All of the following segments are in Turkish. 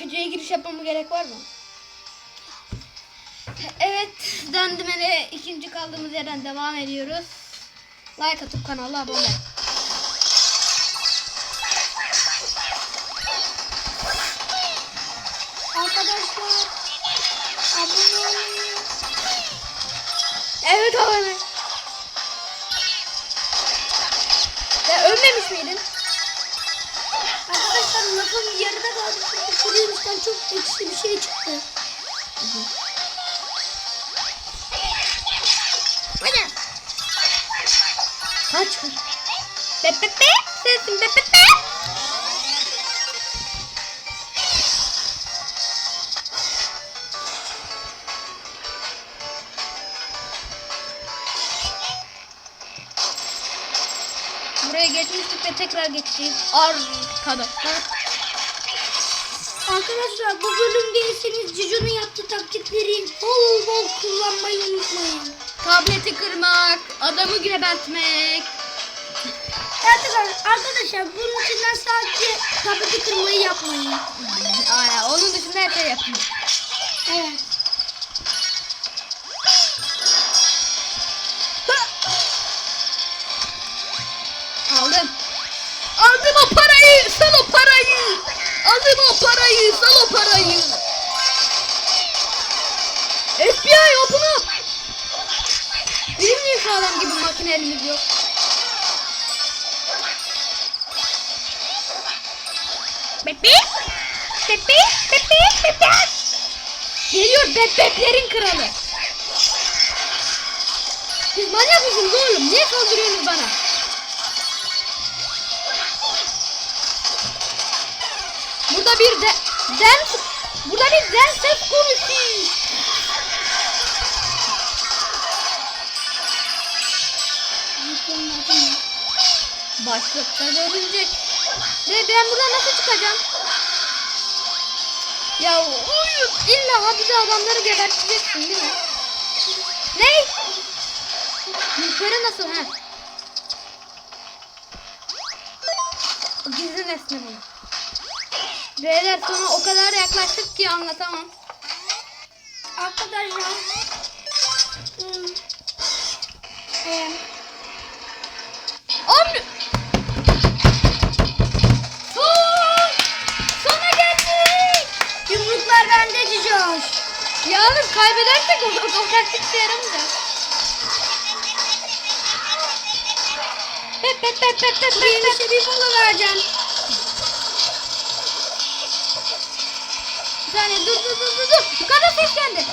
Videoya giriş yapmama gerek var mı? Evet, Dendimene ikinci kaldığımız yerden devam ediyoruz. Like atıp kanala abone. Kafam yarıda kaldı. Şuraya üstten çok ekşi bir şey çıktı. Hadi. Kaç. Bep bep bep. Sesim bep bep bep. Buraya geçmiştik ve tekrar geçeceğiz arkadaşlar. Arkadaşlar bu bölüm değilseniz Cico'nun yaptığı taktikleri bol bol kullanmayı unutmayın. Tableti kırmak, adamı gebertmek. Arkadaşlar, arkadaşlar bunun içinden sadece tableti kırmayı yapmayın. Aynen, onun dışında her şey yapın. Evet. Aldım o parayı. Sal o parayı. Aldım o parayı. Sal o parayı. FBI open up. Benim niye adam gibi makine elimiz yok? Bepi. Bepi. Bepi. Bepi. Geliyor bebeklerin kralı. Siz manyak mısınız oğlum? Niye saldırıyorsunuz bana? Burada bir de den burada bir den ses konuşuyor. Başlıkta görünecek. Ve ben buradan nasıl çıkacağım? Ya uyuz illa ha bize adamları geberteceksin değil mi? Ne? Yukarı nasıl ha? Gizli nesne bu. Beyler sonra o kadar yaklaştık ki anlatamam. Arkadaşlar. hmm, eee, Abi! Son! Sona geldik! Yumruklar bende Cico. Yalnız kaybedersek o, o taktik işe yaramayacak. Pep pep pep pep pep pep pep. bir mola vereceğim. Saniye dur dur dur dur dur. Yukarıda ses geldi.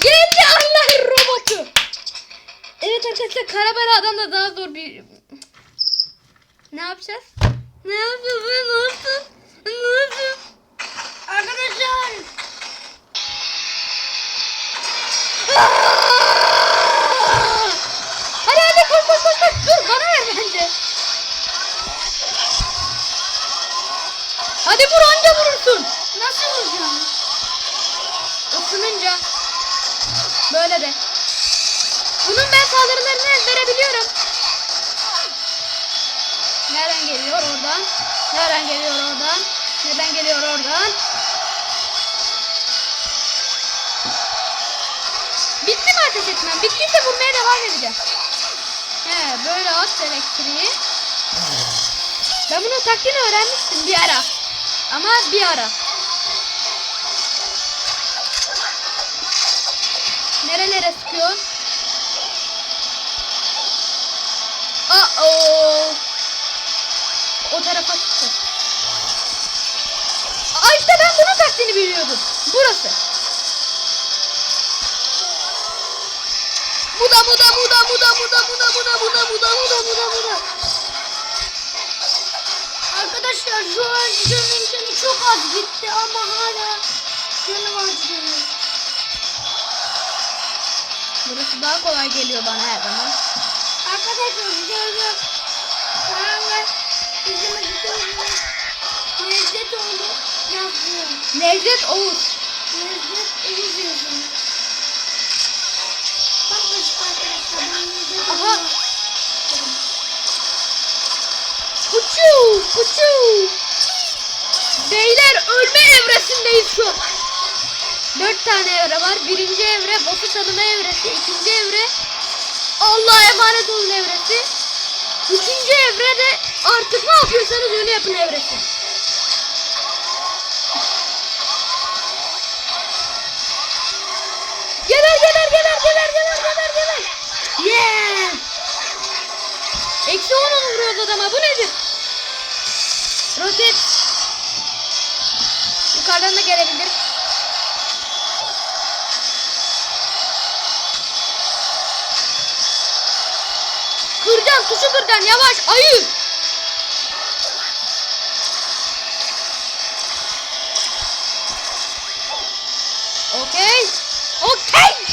Geldi Allah robotu. Evet arkadaşlar Karabara adam da daha zor bir... Ne yapacağız? Ne yapacağız? Ne yapacağız? Ne yapacağız? Arkadaşlar. Hadi hadi koş koş koş koş. Dur bana ver bence. Hadi vur anca vurursun. Nasıl vuracağım? Isınınca. Böyle de. Bunun ben saldırılarını ezberebiliyorum. Nereden geliyor oradan? Nereden geliyor oradan? Neden geliyor oradan? Bitti mi ateş etmem? Bittiyse vurmaya devam edeceğim. He böyle at elektriği. Ben bunun taktiğini öğrenmiştim bir ara. Ama bir ara. Nerelere O tarafa sıktı. Aa işte ben bunun taktiğini biliyordum. Burası. Muda muda muda muda muda muda muda muda muda muda muda muda. Arkadaşlar şu an Cico'nun canı çok az gitti ama hala canı var Cico'nun. Burası daha kolay geliyor bana her zaman. Arkadaşlar izlemek istiyorsanız Necdet oğlu yazıyor. Necdet Oğuz. Necdet Oğuz yazıyor. Bakın arkadaşlar ben Necdet Aha. Kuçu, kuçu. Beyler ölme evresindeyiz şu an. Dört tane evre var. Birinci evre boss'u tanıma evresi. ikinci evre Allah'a emanet olun evresi. Üçüncü evre de artık ne yapıyorsanız öyle yapın evresi. Geber geber geber geber geber geber geber. Yeah. Eksi 10 vuruyoruz adama. Bu nedir? Roket. Yukarıdan da gelebilir. Kırcan tuşu kırcan yavaş ayı. Okey. Okey.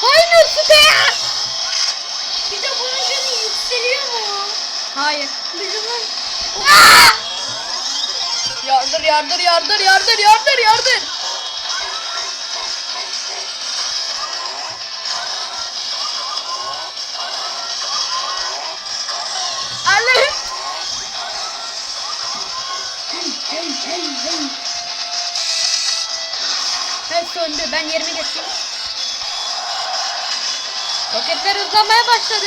Final Square. Bir de bunun canı yükseliyor mu? Hayır. Bir zaman Yardır yardır yardır yardır yardır yardır. Söndü. Ben yerime geçeyim. Roketler hızlanmaya başladı.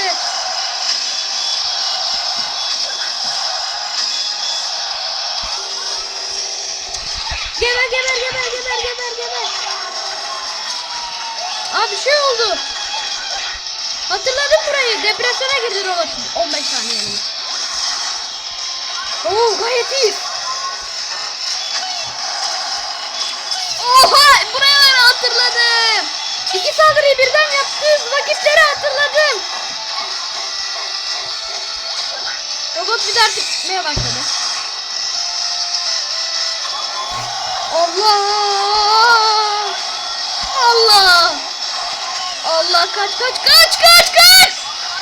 Geber geber geber geber geber geber. Aa bir şey oldu. Hatırladım burayı. Depresyona girdi robot. 15 saniyeliğine. Oo gayet iyi. Ben hatırladım. İki saldırıyı birden yaptığımız vakitleri hatırladım. Robot bir artık gitmeye başladı. Allah! Allah! Allah kaç kaç kaç kaç kaç!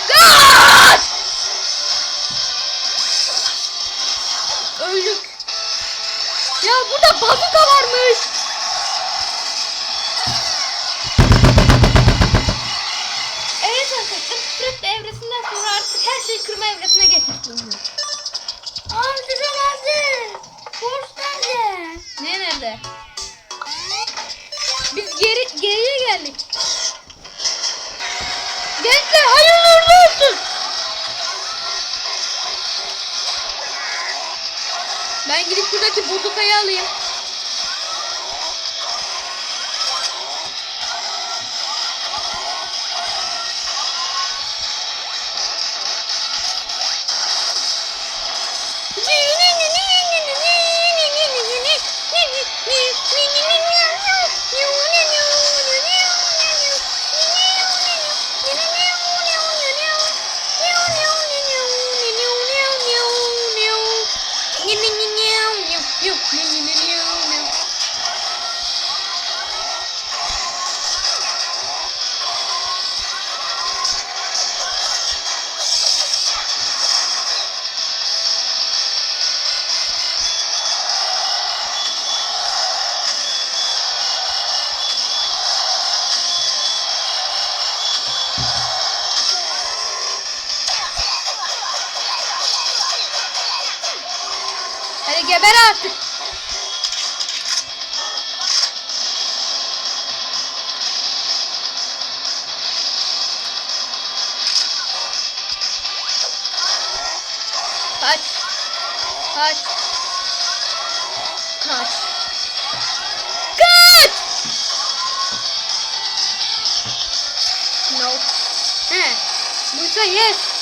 Kaç! Öldük. Ya burada bazuka varmış. Kırma evresine bulunuyor. Aa güzel geldi. Force nerede? Ne nerede? Biz geri geriye geldik. Gençler hayırlı uğurlu olsun. Ben gidip şuradaki bozukayı alayım. Geber artık. Kaç. Kaç. Kaç. Kaç. No. He. Buysa yes.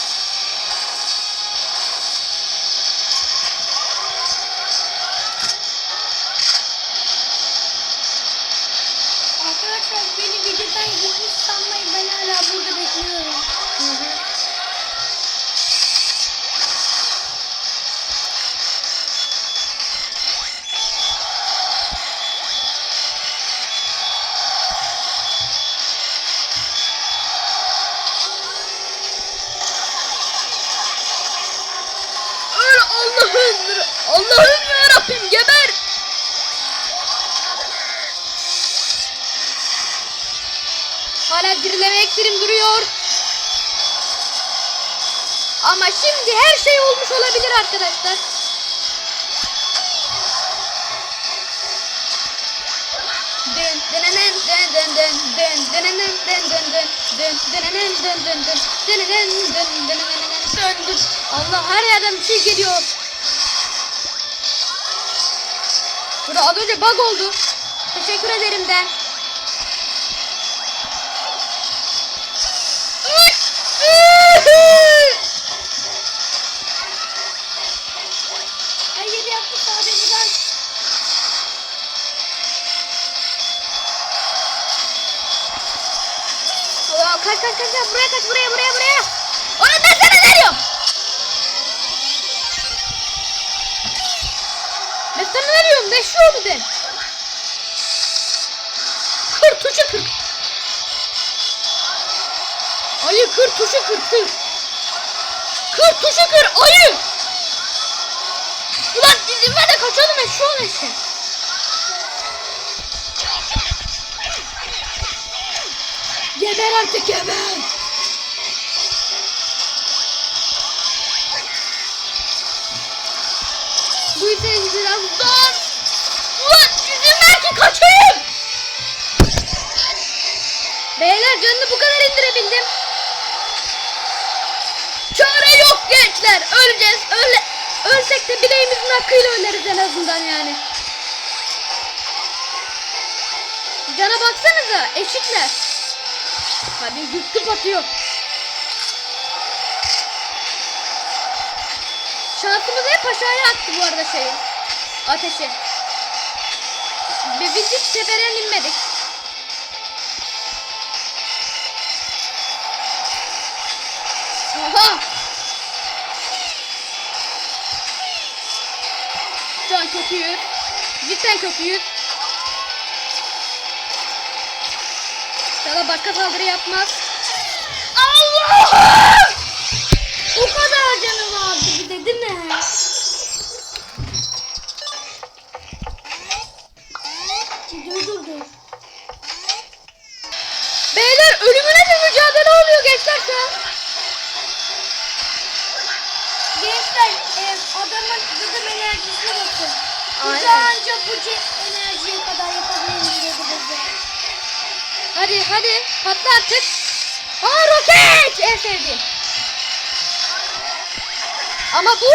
İksirim duruyor. Ama şimdi her şey olmuş olabilir arkadaşlar. Dın dınının dın dın dın dın dınının dın dın dın dın dınının dın dın dın dınının dın dınının dın dın. Allah her yerden bir şey geliyor. Burada az önce bug oldu. Teşekkür ederim de. Kaç kaç kaç kaç buraya kaç buraya buraya buraya. Onu ben sana veriyorum. Ben sana veriyorum de şu oldu de. Kır tuşu kır. Ayı kır tuşu kır kır. Kır tuşu kır ayı. Ulan izin ver de kaçalım eşşoğlu eşek. Geber artık geber. Bu ise biraz daha... Ulan izin ver ki kaçayım. Beyler canını bu kadar indirebildim. Çare yok gençler. Öleceğiz. Öyle, ölsek de bileğimizin hakkıyla öleriz en azından yani. Cana baksanıza eşitler. Hadi güp güp atıyor. Şansımız hep aşağıya attı bu arada şeyi. Ateşi. Ve biz hiç tepeden inmedik. Aha! Şu an kötüyüz. Cidden kötüyüz. Sana başka saldırı yapmaz. Allah! O kadar canı vardı bir de değil mi? Dur dur dur. Beyler ölümüne bir mücadele oluyor gençler şu an. Gençler e, adamın gıdım enerjisine bakın. Aynen. Ancak bu Hadi hadi patla artık. Aa roket en sevdiğim. Ama bu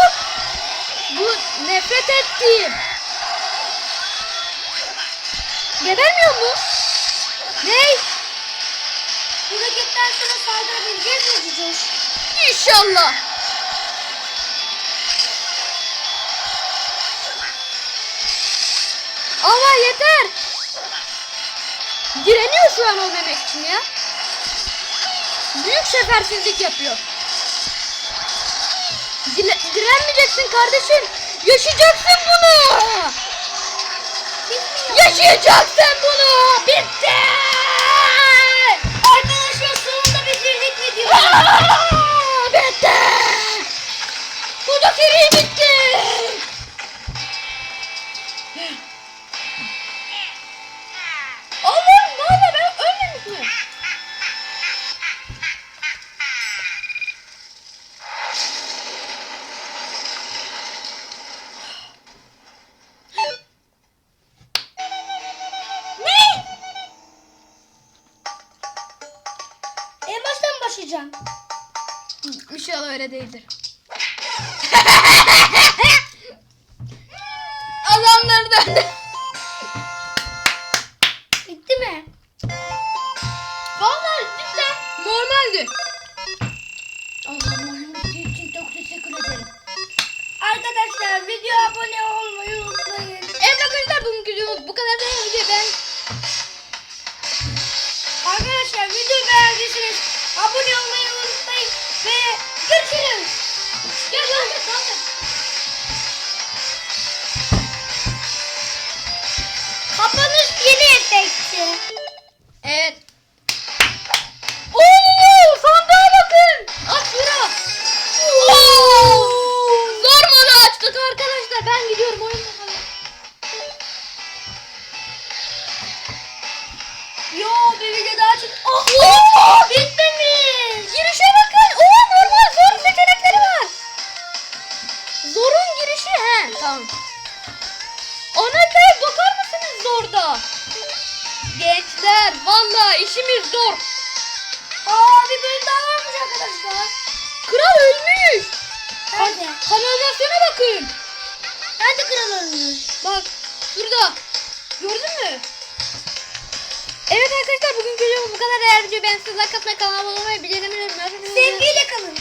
bu nefret ettiğim. Gebermiyor mu? Ney? Bu raketten sonra saldırabileceğiz mi Cücoş? İnşallah. Ama yeter. Direniyor şu an ölmemek için ya. Büyük sefersizlik yapıyor. Dile- direnmeyeceksin kardeşim. Yaşayacaksın bunu. Yaşayacaksın bunu. Bitti. Arkadaşlar sonunda bitirdik videoyu. Bitti. Bu da seri bitti. Adamlar döndü. ya. Evet. Oo, sandığa bakın. Aç lira. Zor modu açtık arkadaşlar. Ben gidiyorum oyun bakalım. Yo bir video daha çık. Oh, oh, bitmemiş. Girişe bakın. Oo normal zor seçenekleri var. Zorun girişi he. Tamam. Ana bakar mısınız zorda? Gençler valla işimiz zor. Aa bir bölüm daha varmış arkadaşlar. Kral ölmüş. Nerede? Kanalizasyona bakın. Nerede kral ölmüş? Bak şurada. Gördün mü? Evet arkadaşlar bugün videomuz bu kadar. Eğer video beğendiyseniz like atmayı, kanalıma abone olmayı, bildirimleri unutmayın. Sevgiyle kalın.